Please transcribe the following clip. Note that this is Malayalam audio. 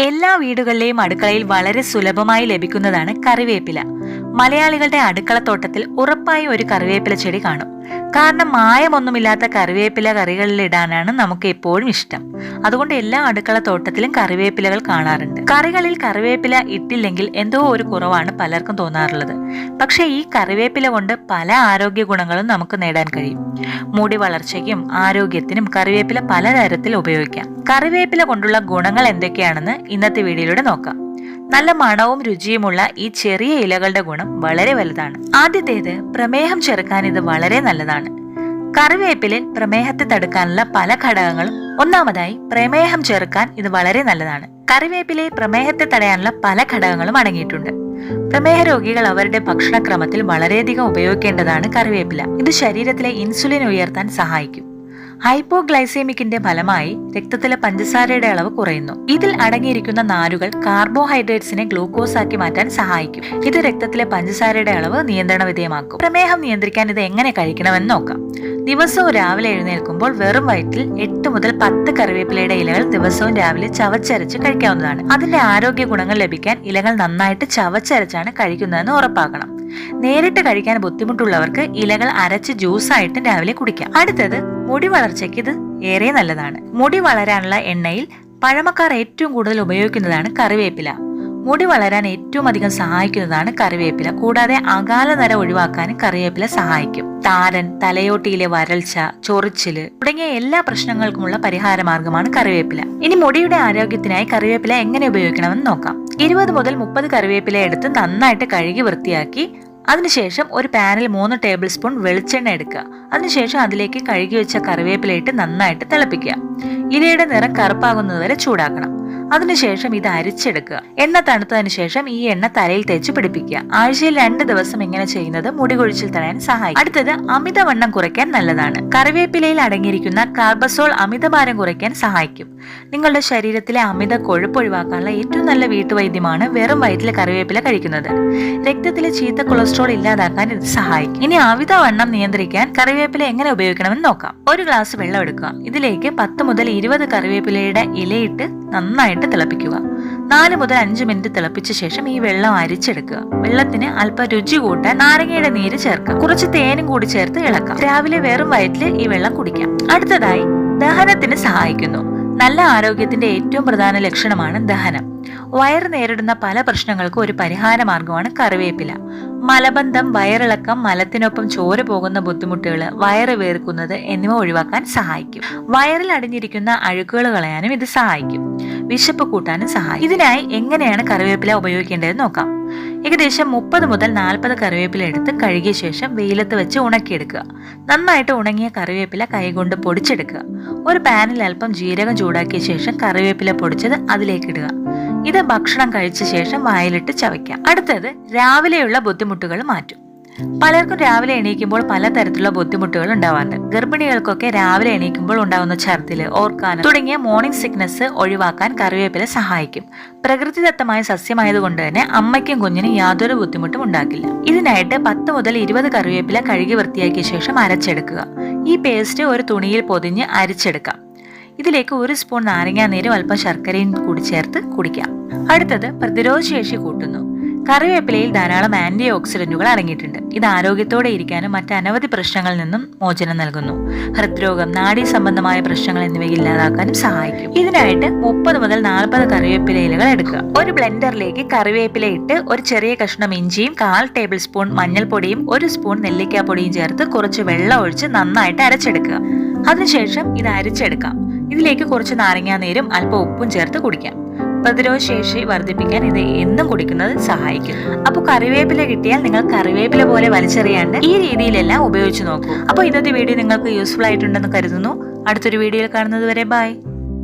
E എല്ലാ വീടുകളിലെയും അടുക്കളയിൽ വളരെ സുലഭമായി ലഭിക്കുന്നതാണ് കറിവേപ്പില. മലയാളികളുടെ അടുക്കളത്തോട്ടത്തിൽ ഉറപ്പായി ഒരു കറിവേപ്പില ചെടി കാണും. കാരണം മായമൊന്നുമില്ലാത്ത കറിവേപ്പില കറികളിൽ ഇടാനാണ് നമുക്ക് എപ്പോഴും ഇഷ്ടം. അതുകൊണ്ട് എല്ലാ അടുക്കളത്തോട്ടത്തിലും കറിവേപ്പിലകൾ കാണാറുണ്ട്. കറികളിൽ കറിവേപ്പില ഇട്ടില്ലെങ്കിൽ എന്തോ ഒരു കുറവാണ് പലർക്കും തോന്നാറുള്ളത്. പക്ഷേ ഈ കറിവേപ്പില കൊണ്ട് പല ആരോഗ്യ ഗുണങ്ങളും നമുക്ക് നേടാൻ കഴിയും. മുടി വളർച്ചയ്ക്കും ആരോഗ്യത്തിനും കറിവേപ്പില പലതരത്തിൽ ഉപയോഗിക്കാം. കറിവേപ്പില കൊണ്ടുള്ള ഗുണങ്ങൾ എന്തൊക്കെയാണെന്ന് ഇന്നത്തെ വീഡിയോയിലൂടെ നോക്കാം. നല്ല മണവും രുചിയുമുള്ള ഈ ചെറിയ ഇലകളുടെ ഗുണം വളരെ വലുതാണ്. ആദ്യത്തേത് പ്രമേഹം ചെറുക്കാൻ ഇത് വളരെ നല്ലതാണ്. കറിവേപ്പിലിൽ പ്രമേഹത്തെ തടുക്കാനുള്ള പല ഘടകങ്ങളും ഒന്നാമതായി പ്രമേഹം ചെറുക്കാൻ ഇത് വളരെ നല്ലതാണ്. കറിവേപ്പിലെ പ്രമേഹത്തെ തടയാനുള്ള പല ഘടകങ്ങളും അടങ്ങിയിട്ടുണ്ട്. പ്രമേഹ രോഗികൾ അവരുടെ ഭക്ഷണക്രമത്തിൽ വളരെയധികം ഉപയോഗിക്കേണ്ടതാണ് കറിവേപ്പില. ഇത് ശരീരത്തിലെ ഇൻസുലിൻ ഉയർത്താൻ സഹായിക്കും. ഹൈപ്പോഗ്ലൈസേമിക്കിന്റെ ഫലമായി രക്തത്തിലെ പഞ്ചസാരയുടെ അളവ് കുറയുന്നു. ഇതിൽ അടങ്ങിയിരിക്കുന്ന നാരുകൾ കാർബോഹൈഡ്രേറ്റ്സിനെ ഗ്ലൂക്കോസ് ആക്കി മാറ്റാൻ സഹായിക്കും. ഇത് രക്തത്തിലെ പഞ്ചസാരയുടെ അളവ് നിയന്ത്രണ വിധേയമാക്കും. പ്രമേഹം നിയന്ത്രിക്കാൻ ഇത് എങ്ങനെ കഴിക്കണമെന്ന് നോക്കാം. ദിവസവും രാവിലെ എഴുന്നേൽക്കുമ്പോൾ വെറും വയറ്റിൽ എട്ട് മുതൽ പത്ത് കറിവേപ്പിലയുടെ ഇലകൾ ദിവസവും രാവിലെ ചവച്ചരച്ച് കഴിക്കാവുന്നതാണ്. അതിന്റെ ആരോഗ്യ ഗുണങ്ങൾ ലഭിക്കാൻ ഇലകൾ നന്നായിട്ട് ചവച്ചരച്ചാണ് കഴിക്കുന്നതെന്ന് ഉറപ്പാക്കണം. നേരിട്ട് കഴിക്കാൻ ബുദ്ധിമുട്ടുള്ളവർക്ക് ഇലകൾ അരച്ച് ജ്യൂസായിട്ട് രാവിലെ കുടിക്കാം. അടുത്തത് മുടി വളർച്ചയ്ക്ക് ഇത് ഏറെ നല്ലതാണ്. മുടി വളരാനുള്ള എണ്ണയിൽ പഴമക്കാർ ഏറ്റവും കൂടുതൽ ഉപയോഗിക്കുന്നതാണ് കറിവേപ്പില. മുടി വളരാൻ ഏറ്റവും അധികം സഹായിക്കുന്നതാണ് കറിവേപ്പില. കൂടാതെ അകാല നര ഒഴിവാക്കാനും കറിവേപ്പില സഹായിക്കും. താരൻ തലയോട്ടിയിലെ വരൾച്ച ചൊറിച്ചിൽ തുടങ്ങിയ എല്ലാ പ്രശ്നങ്ങൾക്കുമുള്ള പരിഹാര മാർഗമാണ് കറിവേപ്പില. ഇനി മുടിയുടെ ആരോഗ്യത്തിനായി കറിവേപ്പില എങ്ങനെ ഉപയോഗിക്കണമെന്ന് നോക്കാം. ഇരുപത് മുതൽ മുപ്പത് കറിവേപ്പില എടുത്ത് നന്നായിട്ട് കഴുകി വൃത്തിയാക്കി അതിനുശേഷം ഒരു പാനിൽ മൂന്ന് ടേബിൾ സ്പൂൺ വെളിച്ചെണ്ണ എടുക്കുക. അതിനുശേഷം അതിലേക്ക് കഴുകി വെച്ച കറിവേപ്പിലയിട്ട് നന്നായിട്ട് തിളപ്പിക്കുക. ഇലയുടെ നിറം കറുപ്പാകുന്നതുവരെ ചൂടാക്കണം. അതിനുശേഷം ഇത് അരിച്ചെടുക്കുക. എണ്ണ തണുത്തതിന് ശേഷം ഈ എണ്ണ തലയിൽ തേച്ച് പിടിപ്പിക്കുക. ആഴ്ചയിൽ രണ്ട് ദിവസം ഇങ്ങനെ ചെയ്യുന്നത് മുടി കൊഴിച്ചിൽ തടയാൻ സഹായിക്കും. അടുത്തത് അമിതവണ്ണം കുറയ്ക്കാൻ നല്ലതാണ്. കറിവേപ്പിലയിൽ അടങ്ങിയിരിക്കുന്ന കാർബസോൾ അമിതഭാരം കുറയ്ക്കാൻ സഹായിക്കും. നിങ്ങളുടെ ശരീരത്തിലെ അമിത കൊഴുപ്പ് ഒഴിവാക്കാനുള്ള ഏറ്റവും നല്ല വീട്ടുവൈദ്യമാണ് വെറും വയറ്റിലെ കറിവേപ്പില കഴിക്കുന്നത്. രക്തത്തിലെ ചീത്ത കൊളസ്ട്രോൾ ഇല്ലാതാക്കാൻ ഇത് സഹായിക്കും. ഇനി അമിതവണ്ണം നിയന്ത്രിക്കാൻ കറിവേപ്പില എങ്ങനെ ഉപയോഗിക്കണമെന്ന് നോക്കാം. ഒരു ഗ്ലാസ് വെള്ളം എടുക്കുക. ഇതിലേക്ക് പത്ത് മുതൽ ഇരുപത് കറിവേപ്പിലയുടെ ഇലയിട്ട് നന്നായിട്ട് തിളപ്പിക്കുക. നാല് മുതൽ അഞ്ച് മിനിറ്റ് തിളപ്പിച്ച ശേഷം ഈ വെള്ളം അരിച്ചെടുക്കുക. വെള്ളത്തിന് അല്പം രുചി കൂട്ടാൻ നാരങ്ങയുടെ നീര് ചേർക്കുക. കുറച്ച് തേനും കൂടി ചേർത്ത് ഇളക്കാം. രാവിലെ വെറും വയറ്റിൽ ഈ വെള്ളം കുടിക്കാം. അടുത്തതായി ദഹനത്തിന് സഹായിക്കുന്നു. നല്ല ആരോഗ്യത്തിന്റെ ഏറ്റവും പ്രധാന ലക്ഷണമാണ് ദഹനം. വയറ് നേരിടുന്ന പല പ്രശ്നങ്ങൾക്കും ഒരു പരിഹാര മാർഗമാണ് കറിവേപ്പില. മലബന്ധം വയറിളക്കം മലത്തിനൊപ്പം ചോര പോകുന്ന ബുദ്ധിമുട്ടുകൾ വയറ് വേർക്കുന്നത് എന്നിവ ഒഴിവാക്കാൻ സഹായിക്കും. വയറിൽ അടിഞ്ഞിരിക്കുന്ന അഴുക്കുകൾ കളയാനും ഇത് സഹായിക്കും. വിശപ്പ് കൂട്ടാനും സഹായിക്കും. ഇതിനായി എങ്ങനെയാണ് കറിവേപ്പില ഉപയോഗിക്കേണ്ടതെന്ന് നോക്കാം. ഏകദേശം മുപ്പത് മുതൽ നാൽപ്പത് കറിവേപ്പില എടുത്ത് കഴുകിയ ശേഷം വെയിലത്ത് വെച്ച് ഉണക്കിയെടുക്കുക. നന്നായിട്ട് ഉണങ്ങിയ കറിവേപ്പില കൈകൊണ്ട് പൊടിച്ചെടുക്കുക. ഒരു പാനിൽ അല്പം ജീരകം ചൂടാക്കിയ ശേഷം കറിവേപ്പില പൊടിച്ചത് അതിലേക്കിടുക. ഇത് ഭക്ഷണം കഴിച്ച ശേഷം വായിലിട്ട് ചവയ്ക്കുക. അടുത്തത് രാവിലെയുള്ള ബുദ്ധിമുട്ടുകൾ മാറ്റും. പലർക്കും രാവിലെ എണീക്കുമ്പോൾ പലതരത്തിലുള്ള ബുദ്ധിമുട്ടുകൾ ഉണ്ടാവാറുണ്ട്. ഗർഭിണികൾക്കൊക്കെ രാവിലെ എണീക്കുമ്പോൾ ഉണ്ടാകുന്ന ഛർദ്ദിൽ ഓർക്കാൻ തുടങ്ങിയ മോർണിംഗ് സിക്നസ് ഒഴിവാക്കാൻ കറിവേപ്പില സഹായിക്കും. പ്രകൃതിദത്തമായ സസ്യമായതുകൊണ്ട് തന്നെ അമ്മയ്ക്കും കുഞ്ഞിനും യാതൊരു ബുദ്ധിമുട്ടും ഉണ്ടാക്കില്ല. ഇതിനായിട്ട് പത്ത് മുതൽ ഇരുപത് കറിവേപ്പില കഴുകി വൃത്തിയാക്കിയ ശേഷം അരച്ചെടുക്കുക. ഈ പേസ്റ്റ് ഒരു തുണിയിൽ പൊതിഞ്ഞ് അരിച്ചെടുക്കാം. ഇതിലേക്ക് ഒരു സ്പൂൺ നാരങ്ങാനീരും അല്പം ശർക്കരയും കൂടി ചേർത്ത് കുടിക്കാം. അടുത്തത് പ്രതിരോധശേഷി കൂട്ടുന്നു. കറിവേപ്പിലയിൽ ധാരാളം ആന്റി ഓക്സിഡന്റുകൾ അടങ്ങിയിട്ടുണ്ട്. ഇത് ആരോഗ്യത്തോടെ ഇരിക്കാനും മറ്റ് അനവധി പ്രശ്നങ്ങളിൽ നിന്നും മോചനം നൽകുന്നു. ഹൃദ്രോഗം നാഡീ സംബന്ധമായ പ്രശ്നങ്ങൾ എന്നിവ ഇല്ലാതാക്കാനും സഹായിക്കും. ഇതിനായിട്ട് മുപ്പത് മുതൽ നാൽപ്പത് കറിവേപ്പില ഇലകൾ എടുക്കുക. ഒരു ബ്ലെൻഡറിലേക്ക് കറിവേപ്പില ഇട്ട് ഒരു ചെറിയ കഷ്ണം ഇഞ്ചിയും കാൽ ടേബിൾ സ്പൂൺ മഞ്ഞൾപ്പൊടിയും ഒരു സ്പൂൺ നെല്ലിക്കാപ്പൊടിയും ചേർത്ത് കുറച്ച് വെള്ളം ഒഴിച്ച് നന്നായിട്ട് അരച്ചെടുക്കുക. അതിനുശേഷം ഇത് അരച്ചെടുക്കാം. ഇതിലേക്ക് കുറച്ച് നാരങ്ങാനീരും അല്പം ഉപ്പും ചേർത്ത് കുടിക്കാം. പ്രതിരോധ ശേഷി വർദ്ധിപ്പിക്കാൻ ഇത് എന്നും കുടിക്കുന്നത് സഹായിക്കും അപ്പോൾ കറിവേപ്പില കിട്ടിയാൽ നിങ്ങൾ കറിവേപ്പില പോലെ വലിച്ചെറിയാണ്ട് ഈ രീതിയിലെല്ലാം ഉപയോഗിച്ച് നോക്കൂ. അപ്പോൾ ഇന്നത്തെ വീഡിയോ നിങ്ങൾക്ക് യൂസ്ഫുൾ ആയിട്ടുണ്ടെന്ന് കരുതുന്നു. അടുത്തൊരു വീഡിയോയിൽ കാണുന്നത് വരെ ബൈ